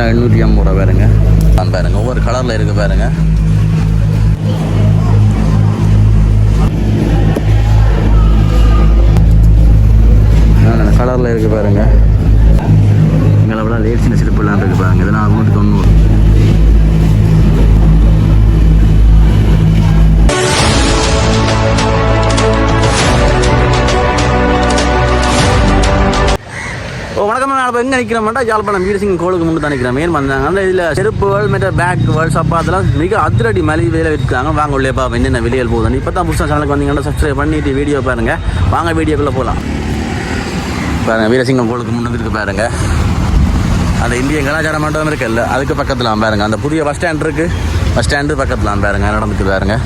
இதெல்லாம் எண்ணூற்றி ஐம்பது ரூபா பாருங்க. நான் பாருங்க ஒவ்வொரு கலரில் இருக்குது பாருங்கள் வணக்கம் மாட்டா இப்போ எங்கே நிற்கிறோம்னா யாழ்ப்பாணம் வீரசிங் கோளுக்கு முன்னு தான் நிற்கிறேன் மேன் வந்தாங்க அந்த இதில் செருப்புகள் பேக் பேக்குகள் சப்பா அதெல்லாம் மிக அதிரடி மலிவு வேலை விற்கிறாங்க. வாங்க உள்ளே பா என்னென்ன வெளியில் போகுதுன்னு. இப்போ தான் புதுசாக சேனலுக்கு வந்தீங்கன்னா சப்ஸ்கிரைப் பண்ணிட்டு வீடியோ பாருங்க. வாங்க வீடியோக்குள்ளே போகலாம் பாருங்கள் வீரசிங்கம் கோளுக்கு முன்னுக்கு இருக்கு பாருங்க. அந்த இந்திய கலாச்சார மண்டபம் இருக்குல்ல அதுக்கு பக்கத்தில் பாருங்கள் அந்த புதிய பஸ் ஸ்டாண்ட் இருக்குது பஸ் ஸ்டாண்டு பக்கத்தில் பாருங்கள் நடந்துட்டு பாருங்கள்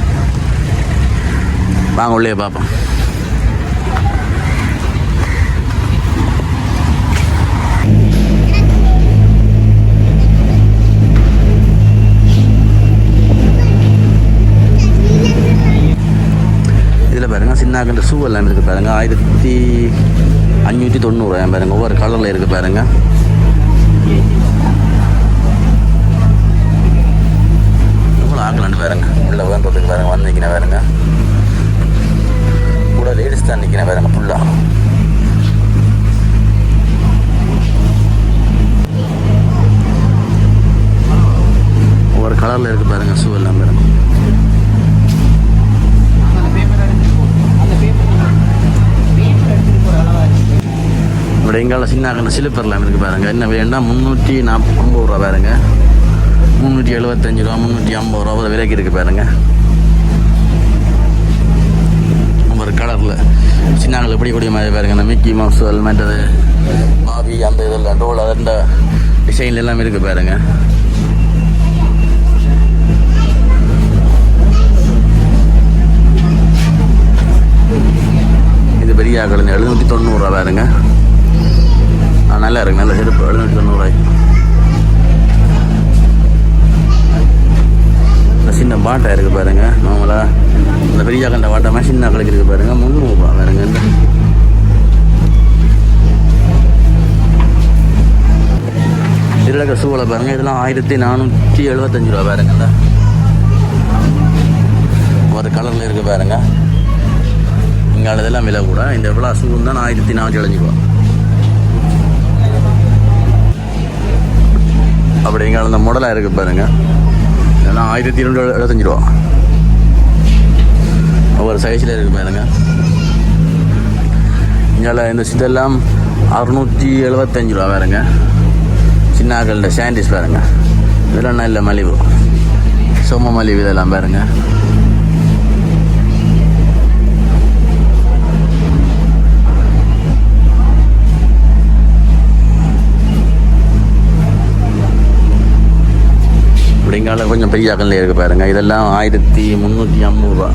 வாங்க உள்ளே பார்ப்போம் இதில் பாருங்க ஷூ எல்லாம் இருக்குது பாருங்க. ஆயிரத்தி அஞ்சூற்றி தொண்ணூறு பாருங்க ஒவ்வொரு கலரில் இருக்குது பாருங்க. எவ்வளோ ஆக்கலான்னு பாருங்க. உள்ள வேண்டதுக்கு பாருங்க வந்து நிற்கிறேன் பாருங்க. கூட லேடிஸ் தான் நிற்கிறேன் பாருங்க ஃபுல்லாக ஒவ்வொரு கலரில் இருக்குது பாருங்க ஷூ எல்லாம் பாருங்க. நம்மளோட எங்கால சின்ன சிலுப்பெல்லாம் இருக்குது பாருங்கள் என்ன வேண்டாம் முந்நூற்றி நாற்பது ரூபா பாருங்க. முந்நூற்றி எழுபத்தஞ்சு ரூபா முந்நூற்றி ஐம்பது ரூபா விலைக்கு இருக்குது பாருங்கள் ஒரு கலரில் சின்னாங்கள் எப்படி கூடிய மாதிரி பாருங்கள் இந்த மிக்கி மவுசல் மற்றது மாவி அந்த இதெல்லாம் டோல் அந்த டிசைன்ல எல்லாம் இருக்குது பாருங்க. இது பெரிய ஆக்கள் எழுநூற்றி தொண்ணூறுரூவா பாருங்கள் நல்லா இருக்கு நல்ல செருப்பு. எழுநூற்றி தொண்ணூறுவாய் சின்ன பாட்டை இருக்கு பாருங்க நார்மலாக இந்த பெரிய கண்ட பாட்டை சின்ன கடைக்கு இருக்கு பாருங்க முந்நூறுபா பாருங்க இந்த. இதில் இருக்க பாருங்க இதெல்லாம் ஆயிரத்தி நானூற்றி எழுபத்தஞ்சு ரூபா பாருங்க இந்த. ஒரு கலரில் இருக்கு பாருங்க. இங்கே இதெல்லாம் விலை கூட இந்த எவ்வளோ ஷூ தான் ஆயிரத்தி நானூற்றி எழுபஞ்சு ரூபா. இங்கே அந்த மாடலாக இருக்குது பாருங்கள் இதெல்லாம் ஆயிரத்தி இருநூறு எழுபத்தஞ்சு ரூபா. ஒவ்வொரு சைஸில் இருக்குது பாருங்க. இங்கே இந்த இதெல்லாம் அறுநூற்றி எழுபத்தஞ்சு ரூபா பாருங்க. சின்னாக்கள சாண்டிஸ் பாருங்க. இதெல்லாம் நல்ல மலிவு. சோம மலிவு இதெல்லாம் பாருங்க. கலர் கொஞ்சம் பெரிய அகல்ல இருக்கு பாருங்க. இதெல்லாம் ஆயிரத்தி முந்நூற்றி ஐம்பது ரூபா.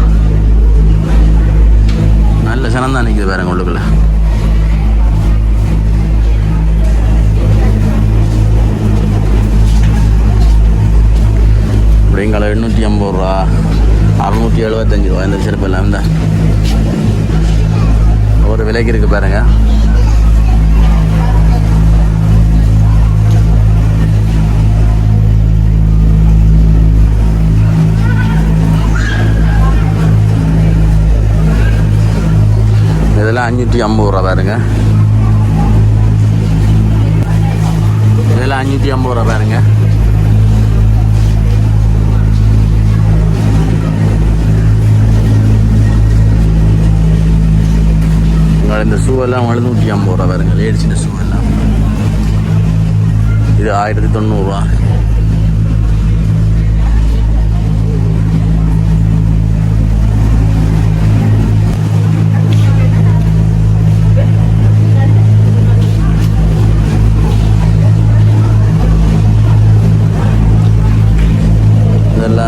நல்ல சனம் தான் நிற்குது பாருங்க உள்ளுக்குள்ள. இப்படிங்கால எண்ணூற்றி ஐம்பது ரூபா. அறுநூற்றி எழுபத்தஞ்சு ரூபா. இந்த சிறப்பு எல்லாம் தான். ஒரு விலைக்கு இருக்கு பாருங்க. இதெல்லாம் அஞ்சூற்றி ஐம்பது ரூபா பாருங்க. இதெல்லாம் அஞ்சூற்றி ஐம்பது ரூபா பாருங்க. உங்களை இந்த ஷூவெல்லாம் எழுநூற்றி ஐம்பது ரூபா பாருங்க. லேடிஸ் ஷூ எல்லாம் இது ஆயிரத்தி தொண்ணூறுரூவா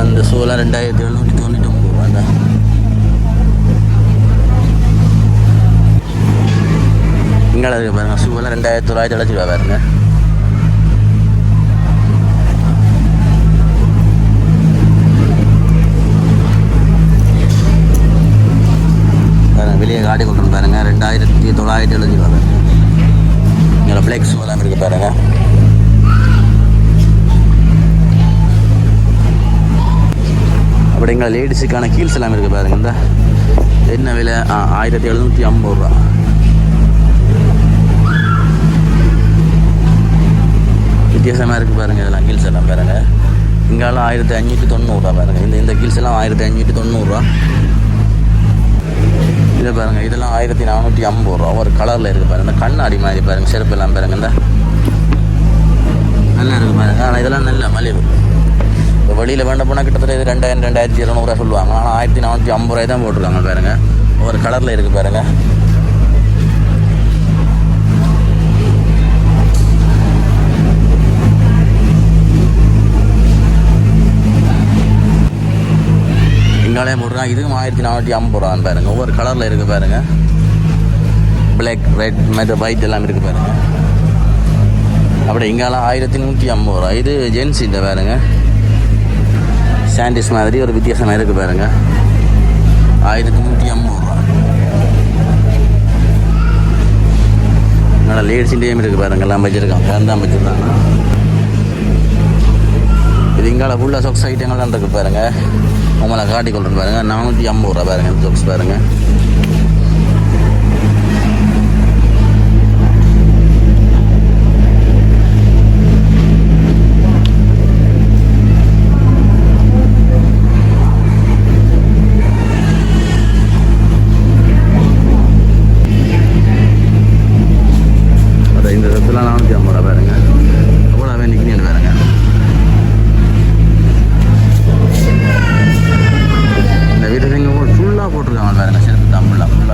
அந்த இந்த ரெண்டாயிரத்தி எழுநூற்றி தொண்ணூற்றி ஒம்பது ரூபா தான். இங்கே இருக்குது பாருங்க. ஷூவெல்லாம் ரெண்டாயிரத்தி தொள்ளாயிரத்தி எழுபத்தி ரூபா பாருங்க. வெளியே காட்டி கொண்டு பாருங்க. ரெண்டாயிரத்தி தொள்ளாயிரத்தி எழுபது ரூபா பாருங்க இங்கே ஃப்ளெக்ஸ் எல்லாம் இருக்குது பாருங்கள் அப்படி எங்களை லேடிஸுக்கான கீல்ஸ் எல்லாம் இருக்குது பாருங்க. இந்த என்ன விலை? ஆ ஆயிரத்தி எழுநூற்றி ஐம்பது ரூபா. வித்தியாசமாக இருக்குது பாருங்கள் இதெல்லாம் கீல்ஸ் எல்லாம் பாருங்க. இங்கெல்லாம் ஆயிரத்தி அஞ்சூற்றி தொண்ணூறுரூவா பாருங்கள் இந்த இந்த கீல்ஸ் எல்லாம் ஆயிரத்தி அஞ்சூற்றி தொண்ணூறுரூவா இதை பாருங்கள் இதெல்லாம் ஆயிரத்தி நானூற்றி ஐம்பது ரூபா. ஒரு கலரில் இருக்குது பாருங்கள் இந்த கண்ணாடி மாதிரி பாருங்கள் செருப்பு எல்லாம் பாருங்கள் இந்த நல்லா இருக்குது பாருங்கள் ஆனால் இதெல்லாம் நல்ல மலிவு. இப்போ வெளியில் வேண்ட போனால் கிட்டத்தட்ட இது ரெண்டாயிரம் ரெண்டாயிரத்தி இரநூறுவா சொல்லுவாங்க. ஆனால் ஆயிரத்தி நானூற்றி ஐம்பது ரூபாய் தான் போட்டிருக்காங்க பாருங்க. ஒரு கலரில் இருக்குது பாருங்கள் இங்காலே போட்டுருக்காங்க. இதுவும் ஆயிரத்தி நானூற்றி ஐம்பது ரூபான்னு பாருங்கள் ஒவ்வொரு கலரில் இருக்குது பாருங்கள் பிளாக் ரெட் மற்ற ஒயிட் எல்லாம் இருக்குது பாருங்கள் அப்படி இங்காலாம் ஆயிரத்தி நூற்றி ஐம்பது ரூபா. இது ஜென்ஸ் இந்த பாருங்க. சாண்டிஸ் மாதிரி ஒரு வித்தியாசமாக இருக்குது பாருங்கள் ஆயிரத்தி நூற்றி ஐம்பதுரூவா நல்லா லேடிஸ்லேயும் இருக்குது பாருங்கள் எல்லாம் வச்சுருக்காங்க. எல்லாம் வச்சுருக்காங்க இது இங்கால ஃபுல்லாக சொக்ஸ் ஐட்டங்கள்லாம் இருக்குது பாருங்கள் உங்களை காட்டி கொள்றேன் பாருங்க. நானூற்றி ஐம்பது ரூபா பாருங்க இந்த சொக்ஸ் பாருங்கள்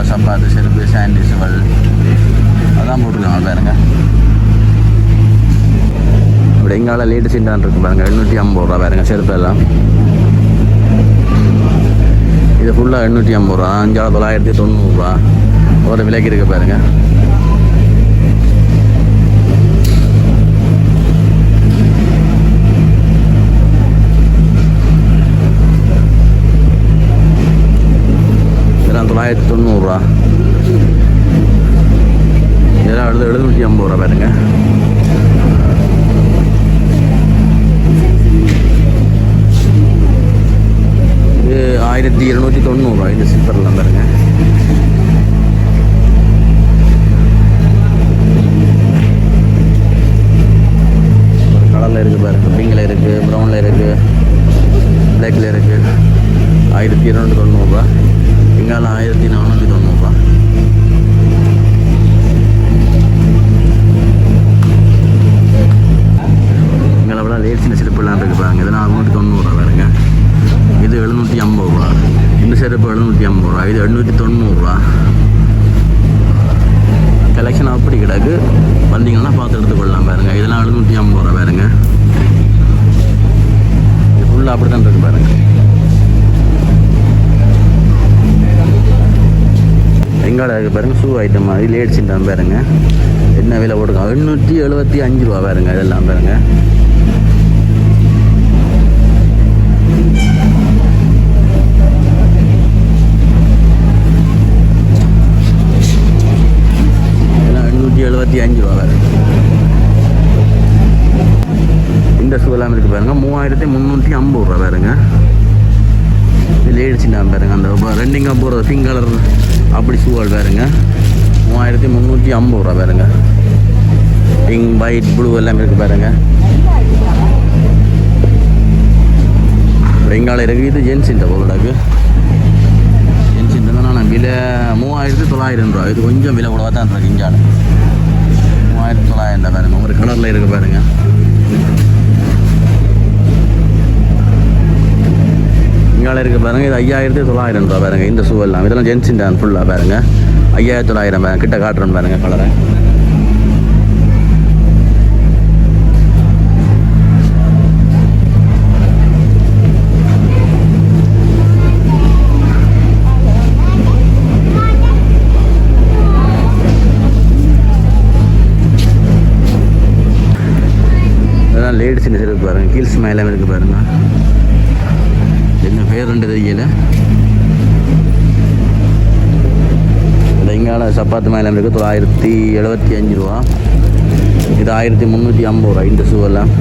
சப்பாத்து செருப்பு சாண்டிஸுகள் அதான் போட்டிருக்காங்க பாருங்க. இப்படி எங்கால லேட்டு சீண்டான் இருக்கு பாருங்க. எண்ணூற்றி ஐம்பது ரூபா பாருங்க செருப்பு எல்லாம். இது ஃபுல்லாக எண்ணூற்றி ஐம்பது ரூபா. அஞ்சாவது தொள்ளாயிரத்தி தொண்ணூறுரூவா ஒரு விலைக்கு இருக்கு பாருங்கள் இதெல்லாம் தொள்ளாயிரத்தி தொண்ணூறுரூவா இதெல்லாம் எழுது எழுநூற்றி ஐம்பது ரூபா பாருங்க இது ஆயிரத்தி இருநூற்றி ஐம்பது ரூபா இந்த செருப்பு எழுநூற்றி ஐம்பது ரூபா இது எழுநூற்றி தொண்ணூறுரூவா கலெக்ஷன் அப்படி கிடக்கு வந்தீங்கன்னா பார்த்து எடுத்துக்கொள்ளலாம் பாருங்க இதெல்லாம் எழுநூற்றி ஐம்பது ரூபா பாருங்க இது ஃபுல்லாக அப்படி தான் இருக்கு பாருங்க எங்கால இருக்கு பாருங்க ஷூ ஐட்டம் மாதிரி லேட்ஸ் தான் பாருங்க என்ன விலை போட்டுருக்கோம் எண்ணூற்றி எழுபத்தி அஞ்சு ரூபா பாருங்க இதெல்லாம் பாருங்க எண்ணூற்றி அஞ்சு ரூபா வேறு இந்த ஷூ எல்லாம் இருக்குது பாருங்க. மூவாயிரத்தி முந்நூற்றி ஐம்பது ரூபா வேறுங்க லேடிஸ் நான் பாருங்க. அந்த ரெண்டிங்க போகிற பிங்க் கலர் அப்படி ஷூவால் பாருங்க. மூவாயிரத்தி முந்நூற்றி ஐம்பது ரூபா வேறுங்க பிங்க் ஒயிட் ப்ளூ எல்லாம் இருக்குது பாருங்க. பெங்கால இருக்குது இது ஜென்ஸ் இந்த பொருளுக்கு ஜென்ஸ் இந்த விலை மூவாயிரத்தி தொள்ளாயிரம் ரூபா. இது கொஞ்சம் விலை கூடவா தான் இருக்கு இஞ்சால மூவாயிரத்தி தொள்ளாயிரம் பாருங்க ஒரு கலரில் இருக்க பாருங்க. இங்கால இருக்க பாருங்க. இது ஐயாயிரத்தி தொள்ளாயிரம் ரூபா பாருங்க. இந்த ஷூ எல்லாம். இதெல்லாம் ஜென்ஸின் தான் ஃபுல்லாக பாருங்க. ஐயாயிரத்தி தொள்ளாயிரம் பாருங்க. கிட்ட காட்டுறேன் பாருங்க கலரை ஹில்ஸ் மேலே இருக்குது பாருங்க. என்ன பேர் ரெண்டு தெரியல. இந்த இங்கால சப்பாத்து மேலே இருக்குது தொள்ளாயிரத்தி எழுபத்தி அஞ்சு ரூபா. இது ஆயிரத்தி முந்நூற்றி ஐம்பது ரூபா இந்த ஷூவெல்லாம்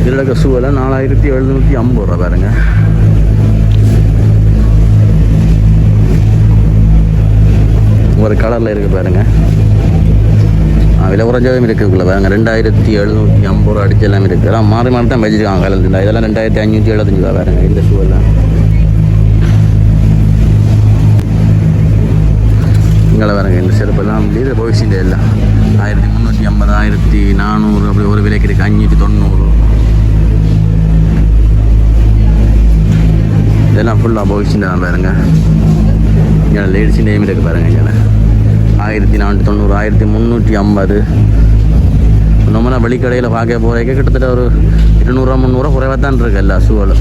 இதில் இருக்க ஷூவெல்லாம் நாலாயிரத்தி எழுநூற்றி ஐம்பது ரூபா பாருங்க. ஒரு கலரில் இருக்குது பாருங்கள் விலை குறைஞ்சதும் இருக்குதுக்குள்ள பாருங்க. ரெண்டாயிரத்தி எழுநூற்றி ஐம்பது ரூபா அடிச்சு எல்லாம் இருக்குது எல்லாம் மாறி மாறி தான் வச்சிருக்காங்க கலந்து இதெல்லாம் ரெண்டாயிரத்தி அஞ்சூற்றி எழுபத்தஞ்சு ரூபா பாருங்க இந்த ஷூ எல்லாம். இங்கே பாருங்க இந்த செருப்பெல்லாம் இது போயிடுச்சு எல்லாம். ஆயிரத்தி முந்நூற்றி ஐம்பது ஆயிரத்தி நானூறு அப்படி ஒரு விலைக்கு இருக்குது அஞ்சூற்றி தொண்ணூறு. இதெல்லாம் ஃபுல்லாக போயிடுச்சுன்னு தான் பாருங்க. இங்கே லேடிஸின் நேம் இருக்குது பாருங்க இங்கே. ஆயிரத்தி நானூற்றி தொண்ணூறு ஆயிரத்தி முந்நூற்றி ஐம்பது. நம்மளா வெளிக்கடையில் பார்க்க போகிறதுக்கு கிட்டத்தட்ட ஒரு இருநூறுவா முந்நூறுவா குறைவாக தான் இருக்குது எல்லா ஷூவில்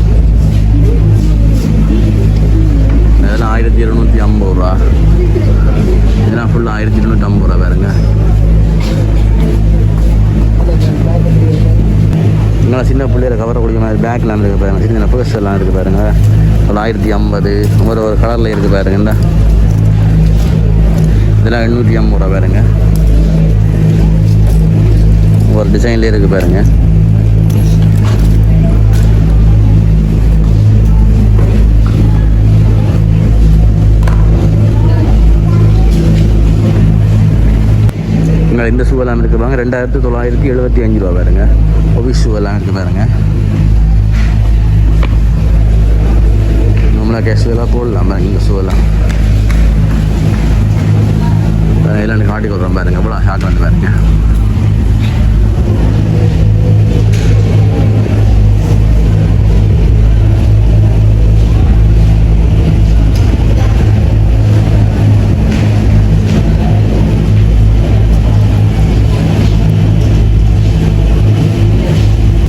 இதெல்லாம் ஆயிரத்தி இருநூற்றி ஐம்பது ரூபா. இதெல்லாம் ஃபுல்லாக ஆயிரத்தி இருநூற்றி ஐம்பது ரூபா பாருங்க. இங்கெல்லாம் சின்ன பிள்ளையில கவரக்கூடிய மாதிரி பேக்லாம் இருக்குது பாருங்க. சின்ன சின்ன பர்ஸ் எல்லாம் இருக்குது பாருங்க. ஒரு ஆயிரத்தி ஐம்பது. ஒரு ஒரு கலரில் இருக்குது பாருங்க. இந்த இதெல்லாம் எண்ணூற்றி ஐம்பது ரூபா பாருங்க. ஒரு டிசைன்லேயே இருக்குது பாருங்க. இந்த ஷூவெல்லாம் இருக்குது பாருங்க. ரெண்டாயிரத்தி தொள்ளாயிரத்தி எழுபத்தி அஞ்சு ரூபா பாருங்க. ஒபி ஷூ எல்லாம் இருக்குது பாருங்க. நம்மளா கேஷுவலாக போடலாம் பாருங்க இந்த ஷூவெல்லாம் கையில் பாருங்க, காட்டி கொடுக்குறோம் பாருங்க. எவ்வளோ ஷாக் வந்து பாருங்க.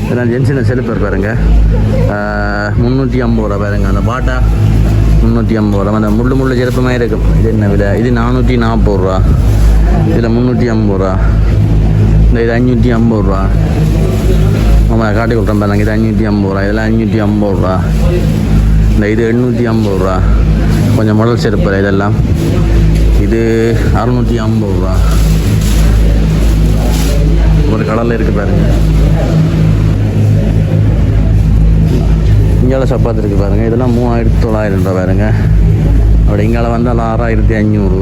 இதெல்லாம் ஜென்சன் செலுப்பர் பாருங்க. முந்நூற்றி ஐம்பது ரூபா பாருங்க. அந்த பாட்டா முந்நூற்றி ஐம்பது ரூபா. அந்த முள்ளு முள்ளு செருப்பு மாதிரி இருக்கும் இது என்ன விலை? இது நானூற்றி நாற்பது ரூபா. இதில் முந்நூற்றி ஐம்பது ரூபா. இந்த இது அஞ்சூற்றி ஐம்பது ரூபா. ஆமாம் காட்டி கொடுத்தேன் பாருங்க. இது அஞ்சூற்றி ஐம்பது ரூபா. இதெல்லாம் அஞ்சூற்றி ஐம்பது ரூபா. இந்த இது எண்ணூற்றி ஐம்பது ரூபா. கொஞ்சம் முதல் செருப்பு இதெல்லாம். இது அறுநூற்றி ஐம்பது ரூபா. ஒரு கடலில் இருக்குது பாருங்கள் இங்கால சப்பாத்தி இருக்குது பாருங்கள் இதெல்லாம் மூவாயிரத்தி தொள்ளாயிரம் ரூபா பாருங்க. அப்படி இங்கால வந்தால் ஆறாயிரத்தி அஞ்சூறு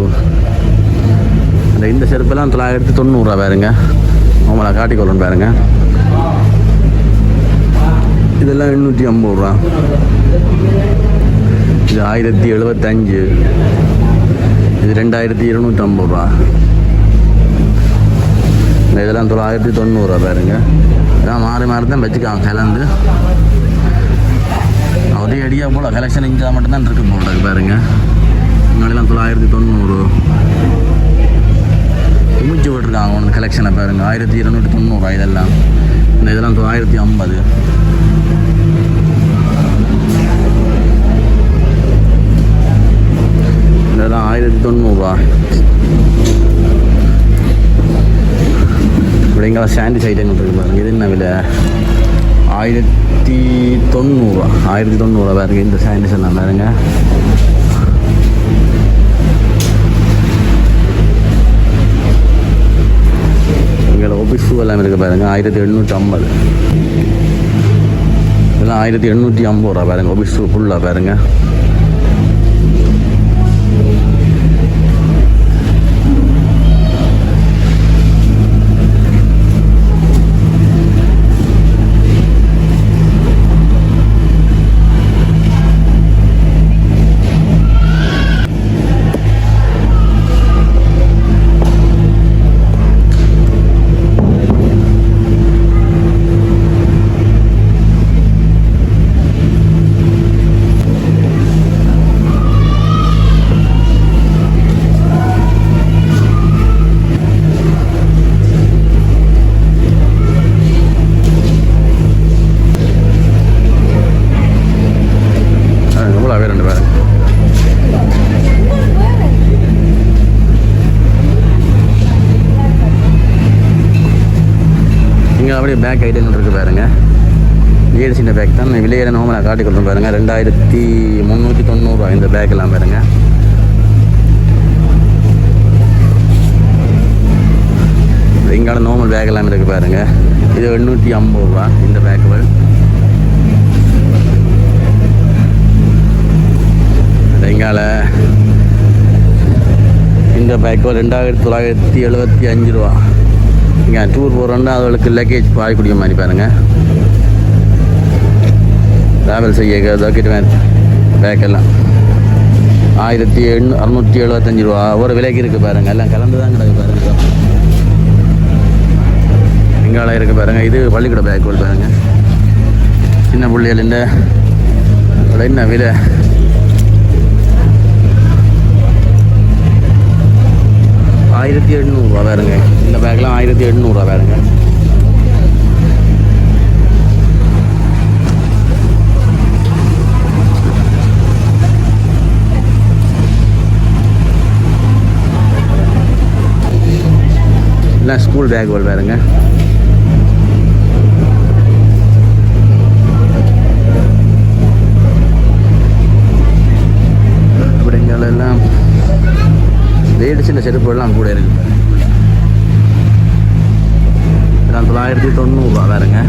அந்த இந்த செருப்பெல்லாம் தொள்ளாயிரத்தி தொண்ணூறுரூவா பாருங்க. அவங்கள காட்டிக்கொள்ளணும் பாருங்க. இதெல்லாம் எண்ணூற்றி ஐம்பது ரூபா. இது ஆயிரத்தி எழுபத்தஞ்சு. இது ரெண்டாயிரத்தி இருநூற்றி ஐம்பது ரூபா. இந்த இதெல்லாம் தொள்ளாயிரத்தி தொண்ணூறுரூவா பாருங்க. இதெல்லாம் மாறி மாறி தான் வச்சுக்காங்க கலந்து. ஒரே அடியாக போல் கலெக்ஷன் இங்கே மட்டும்தான் இருக்கு போல பாருங்க. முன்னாடிலாம் தொள்ளாயிரத்தி தொண்ணூறு. குமிச்சு விட்டுருக்காங்க ஒன்று கலெக்ஷனை பாருங்க. ஆயிரத்தி இருநூற்றி தொண்ணூறு இதெல்லாம். இந்த இதெல்லாம் தொள்ளாயிரத்தி ஐம்பது. இதெல்லாம் ஆயிரத்தி தொண்ணூறுரூவா இப்படிங்களா சாண்டி சைட் எங்கே இருக்கு பாருங்க. இது என்ன விலை? ஆயிரத்தி தொண்ணூறுரூவா ஆயிரத்தி தொண்ணூறுரூவா பாருங்க இந்த சாண்டிஸ் எல்லாம் பாருங்க. எங்களை ஆஃபீஸ் ஷூ எல்லாம் இருக்குது பாருங்க ஆயிரத்தி எண்ணூற்றி ஐம்பது. இதெல்லாம் ஆயிரத்தி எண்ணூற்றி ஐம்பது ரூபா பாருங்க ஆஃபீஸ் ஷூ ஃபுல்லாக பாருங்க. அப்படியே பேக் ஐட்டங்கள் இருக்குது பாருங்கள் ஏழு சின்ன பேக் தான். விலையில நோமலை காட்டி கொடுத்தோம் பாருங்கள் ரெண்டாயிரத்தி முந்நூற்றி தொண்ணூறுரூவா இந்த பேக்கெல்லாம் பாருங்கள் இங்கால நார்மல் பேக் எல்லாம் இருக்குது பாருங்கள் இது எண்ணூற்றி ஐம்பது ரூபா இந்த பேக்குகள் இங்கால இந்த பேக்கு ரெண்டாயிரத்தி தொள்ளாயிரத்தி எழுபத்தி அஞ்சு ரூபா. இங்கே டூர் போகிறோன்னா அவளுக்கு லக்கேஜ் பாய் குடிக்க மாதிரி பாருங்கள் ட்ராவல் செய்ய டாக்குமெண்ட் பேக்கெல்லாம் ஆயிரத்தி எண்ணூ அறுநூற்றி எழுபத்தஞ்சு ரூபா. ஒரு விலைக்கு இருக்குது பாருங்கள் எல்லாம் கலந்து தான் கிடக்கு பாருங்கள் இங்கால இருக்குது பாருங்கள் இது பள்ளிக்கூட பேக் பாருங்கள் சின்ன பிள்ளைகள் இந்த என்ன விலை? ஆயிரத்தி எழுநூறுவா வேறுங்க இந்த பேக்லாம் ஆயிரத்தி எழுநூறுவா வேறுங்க எல்லாம் ஸ்கூல் பேக்குகள் வேறுங்க ரேட்டு சின்ன செருப்புகள்லாம் கூட இருக்கு இதெல்லாம் தொள்ளாயிரத்தி தொண்ணூறுரூவா பாருங்க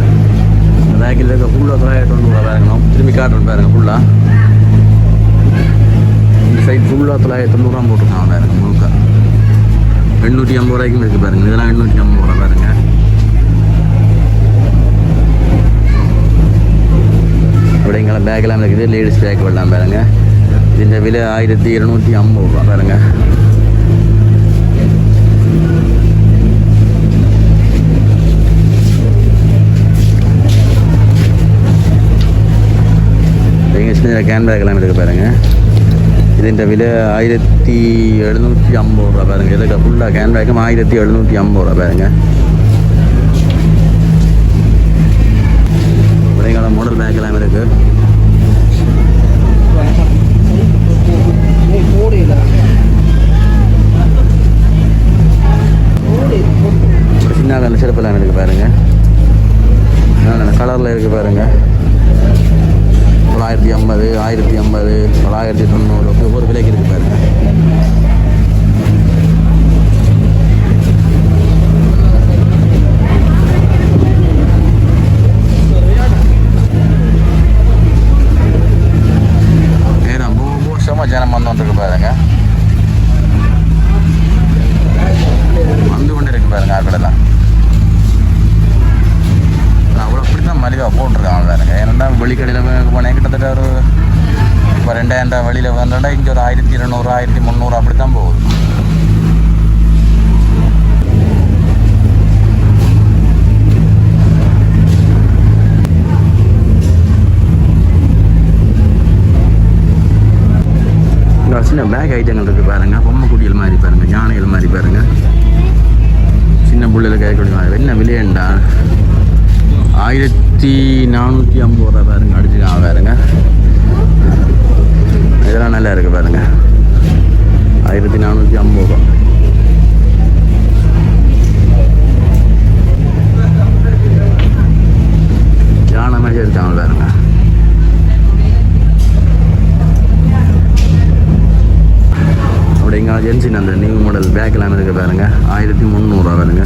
இந்த பேக்கில் இருக்க ஃபுல்லாக தொள்ளாயிரத்தி தொண்ணூறுரூவா பாருங்க திரும்பி காட்டுறேன் பாருங்க ஃபுல்லாக இந்த சைட் ஃபுல்லாக தொள்ளாயிரத்தி தொண்ணூறுரூவா போட்டிருக்காங்க பாருங்க முழுக்க எண்ணூற்றி ஐம்பது ரூபாய்க்கும் இருக்குது பாருங்க இதெல்லாம் எண்ணூற்றி ஐம்பது ரூபா பாருங்க அப்படிங்கிற பேக்கெல்லாம் இருக்குது லேடிஸ் பேக் எல்லாம் பாருங்க ഇതിൻ്റെ വില ആയിരത്തി ഇരുന്നൂറ്റി അമ്പത് രൂപ பாருங்க இந்த கேன்வேக் எல்லாம் இருக்குது பாருங்கள் ഇതിൻ്റെ വില ആയിരത്തി എഴുന്നൂറ്റി അമ്പത് രൂപ പാരുങ്ക ഇതൊക്കെ ഫുള്ള ക്യാൻവാക്കും ആയിരത്തി എഴുന്നൂറ്റി അമ്പത് രൂപ പാരുങ്ക ഇവിടെ മോഡൽ ബാഗെല്ലാം ഇരിക്ക് வந்துருக்கு பாருங்கள் மாதிரி பாருங்க. சின்ன புள்ளையில் கேட்கக்கூடிய மாதிரி என்ன விலையண்டா? ஆயிரத்தி நானூற்றி ஐம்பது ரூபா பாருங்க. அடிச்சுக்காங்க பாருங்க. இதெல்லாம் நல்லா இருக்குது பாருங்க. ஆயிரத்தி நானூற்றி ஐம்பது ரூபா. யானை மாதிரி இருக்காங்க பாருங்க. அப்படிங்க ஜென்சின் அந்த நியூ மாடல் பேக்கெல்லாம் இருக்குது பாருங்கள் ஆயிரத்தி முந்நூறுரூவா வருங்க